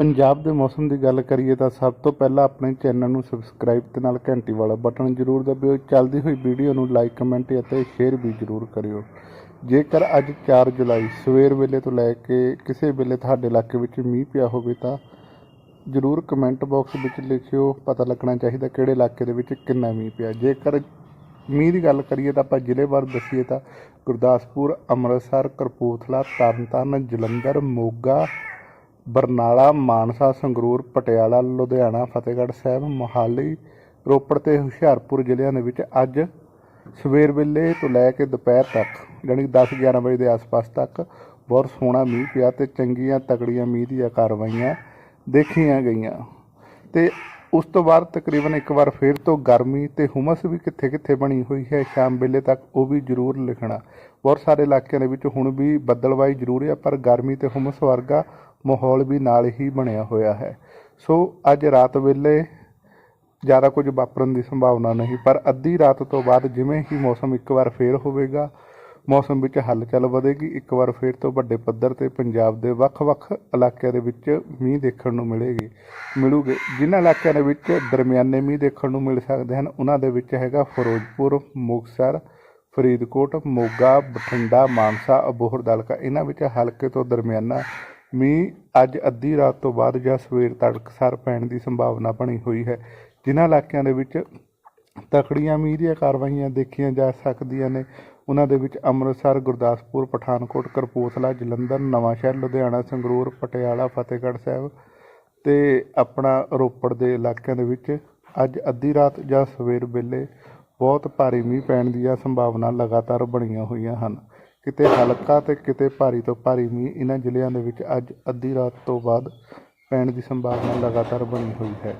ਪੰਜਾਬ ਦੇ ਮੌਸਮ ਦੀ ਗੱਲ ਕਰੀਏ ਤਾਂ ਸਭ ਤੋਂ ਪਹਿਲਾਂ ਆਪਣੇ ਚੈਨਲ ਨੂੰ ਸਬਸਕ੍ਰਾਈਬ ਤੇ ਨਾਲ ਘੰਟੀ ਵਾਲਾ ਬਟਨ ਜ਼ਰੂਰ ਦਬਾਇਓ ਚੱਲਦੀ ਹੋਈ ਵੀਡੀਓ ਨੂੰ ਲਾਈਕ ਕਮੈਂਟ ਅਤੇ ਸ਼ੇਅਰ ਵੀ ਜ਼ਰੂਰ ਕਰਿਓ। ਜੇਕਰ ਅੱਜ 4 ਜੁਲਾਈ ਸਵੇਰ ਵੇਲੇ ਤੋਂ ਲੈ ਕੇ ਕਿਸੇ ਵੇਲੇ ਤੁਹਾਡੇ ਇਲਾਕੇ ਵਿੱਚ ਮੀਂਹ ਪਿਆ ਹੋਵੇ ਤਾਂ ਜ਼ਰੂਰ ਕਮੈਂਟ ਬਾਕਸ ਵਿੱਚ ਲਿਖਿਓ। ਪਤਾ ਲੱਗਣਾ ਚਾਹੀਦਾ ਕਿਹੜੇ ਇਲਾਕੇ ਦੇ ਵਿੱਚ ਕਿੰਨਾ ਮੀਂਹ ਪਿਆ। ਜੇਕਰ ਮੀਂਹ ਦੀ ਗੱਲ ਕਰੀਏ ਤਾਂ ਆਪਾਂ ਜ਼ਿਲ੍ਹੇ ਬਾਰੇ ਦੱਸੀਏ ਤਾਂ ਗੁਰਦਾਸਪੁਰ, ਅੰਮ੍ਰਿਤਸਰ ਕਰਪੂਥਲਾ ਤਰਨਤਾਰਨ, ਜਲੰਧਰ, ਮੋਗਾ ਬਰਨਾਲਾ, ਮਾਨਸਾ, ਸੰਗਰੂਰ, ਪਟਿਆਲਾ, ਲੁਧਿਆਣਾ, ਫਤਿਹਗੜ੍ਹ ਸਾਹਿਬ, ਮੋਹਾਲੀ, ਰੋਪੜ ਤੇ ਹੁਸ਼ਿਆਰਪੁਰ ਜ਼ਿਲ੍ਹਿਆਂ ਦੇ ਵਿੱਚ ਅੱਜ ਸਵੇਰ ਵੇਲੇ ਤੋਂ ਲੈ ਕੇ ਦੁਪਹਿਰ ਤੱਕ ਯਾਨੀ 10 11 ਵਜੇ ਦੇ ਆਸ-ਪਾਸ ਤੱਕ ਬਹੁਤ ਸੋਹਣਾ ਮੀਂਹ ਪਿਆ ਤੇ ਚੰਗੀਆਂ ਤਕੜੀਆਂ ਮੀਂਹ ਦੀਆਂ ਕਾਰਵਾਈਆਂ ਦੇਖੀਆਂ ਗਈਆਂ। ਤੇ ਉਸ ਤੋਂ ਬਾਅਦ ਤਕਰੀਬਨ ਇੱਕ ਵਾਰ ਫੇਰ ਤੋਂ ਗਰਮੀ ਤੇ ਹੁਮਸ ਵੀ ਕਿੱਥੇ-ਕਿੱਥੇ ਬਣੀ ਹੋਈ ਹੈ, ਸ਼ਾਮ ਵੇਲੇ ਤੱਕ ਉਹ ਵੀ ਜ਼ਰੂਰ ਲਿਖਣਾ। ਬਹੁਤ ਸਾਰੇ ਇਲਾਕਿਆਂ ਦੇ ਵਿੱਚ ਹੁਣ ਵੀ ਬੱਦਲਵਾਈ ਜ਼ਰੂਰ ਹੈ ਪਰ ਗਰਮੀ ਤੇ ਹੁਮਸ ਵਰਗਾ ਮਾਹੌਲ ਵੀ ਨਾਲ ਹੀ ਬਣਿਆ ਹੋਇਆ ਹੈ। ਸੋ ਅੱਜ ਰਾਤ ਵੇਲੇ ਜ਼ਿਆਦਾ ਕੁਝ ਵਾਪਰਨ ਦੀ ਸੰਭਾਵਨਾ ਨਹੀਂ, ਪਰ ਅੱਧੀ ਰਾਤ ਤੋਂ ਬਾਅਦ ਜਿਵੇਂ ਹੀ ਮੌਸਮ ਇੱਕ ਵਾਰ ਫੇਰ ਹੋਵੇਗਾ, ਮੌਸਮ ਵਿੱਚ ਹਲਚਲ ਵਧੇਗੀ। ਇੱਕ ਵਾਰ ਫੇਰ ਤੋਂ ਵੱਡੇ ਪੱਧਰ ਤੇ ਪੰਜਾਬ ਦੇ ਵੱਖ-ਵੱਖ ਇਲਾਕਿਆਂ ਦੇ ਵਿੱਚ ਮੀਂਹ ਦੇਖਣ ਨੂੰ ਮਿਲੇਗੀ, ਮਿਲੂਗੇ। ਜਿਨ੍ਹਾਂ ਇਲਾਕਿਆਂ ਦੇ ਵਿੱਚ ਦਰਮਿਆਨੇ ਮੀਂਹ ਦੇਖਣ ਨੂੰ ਮਿਲ ਸਕਦੇ ਹਨ, ਉਹਨਾਂ ਦੇ ਵਿੱਚ ਹੈਗਾ ਫਿਰੋਜ਼ਪੁਰ, ਮੁਕਤਸਰ, ਫਰੀਦਕੋਟ, ਮੋਗਾ, ਬਠਿੰਡਾ, ਮਾਨਸਾ, ਅਬੋਹਰ, ਦਲਕਾ। ਇਹਨਾਂ ਵਿੱਚ ਹਲਕੇ ਤੋਂ ਦਰਮਿਆਨਾ ਮੀਂਹ ਅੱਜ ਅੱਧੀ ਰਾਤ ਤੋਂ ਬਾਅਦ ਜਾਂ ਸਵੇਰ ਤੜਕਸਾਰ ਪੈਣ ਦੀ ਸੰਭਾਵਨਾ ਬਣੀ ਹੋਈ ਹੈ। ਜਿਨ੍ਹਾਂ ਇਲਾਕਿਆਂ ਦੇ ਵਿੱਚ ਤਕੜੀਆਂ ਮੀਂਹ ਦੀਆਂ ਕਾਰਵਾਈਆਂ ਦੇਖੀਆਂ ਜਾ ਸਕਦੀਆਂ ਨੇ ਉਹਨਾਂ ਦੇ ਵਿੱਚ ਅੰਮ੍ਰਿਤਸਰ, ਗੁਰਦਾਸਪੁਰ, ਪਠਾਨਕੋਟ ਕਰਪੂਥਲਾ ਜਲੰਧਰ ਨਵਾਂਸ਼ਹਿਰ ਲੁਧਿਆਣਾ, ਸੰਗਰੂਰ, ਪਟਿਆਲਾ, ਫਤਿਹਗੜ੍ਹ ਸਾਹਿਬ ਤੇ ਆਪਣਾ ਰੋਪੜ ਦੇ ਇਲਾਕਿਆਂ ਦੇ ਵਿੱਚ ਅੱਜ ਅੱਧੀ ਰਾਤ ਜਾਂ ਸਵੇਰ ਵੇਲੇ ਬਹੁਤ ਭਾਰੀ ਮੀਂਹ ਪੈਣ ਦੀਆਂ ਸੰਭਾਵਨਾ ਲਗਾਤਾਰ ਬਣੀਆਂ ਹੋਈਆਂ ਹਨ। ਕਿਤੇ ਹਲਕਾ ਤੇ ਕਿਤੇ ਭਾਰੀ ਤੋਂ ਭਾਰੀ ਮੀਂਹ ਇਹਨਾਂ ਜ਼ਿਲ੍ਹਿਆਂ ਦੇ ਵਿੱਚ ਅੱਜ ਅੱਧੀ ਰਾਤ ਤੋਂ ਬਾਅਦ ਪੈਣ ਦੀ ਸੰਭਾਵਨਾ ਲਗਾਤਾਰ ਬਣੀ ਹੋਈ ਹੈ।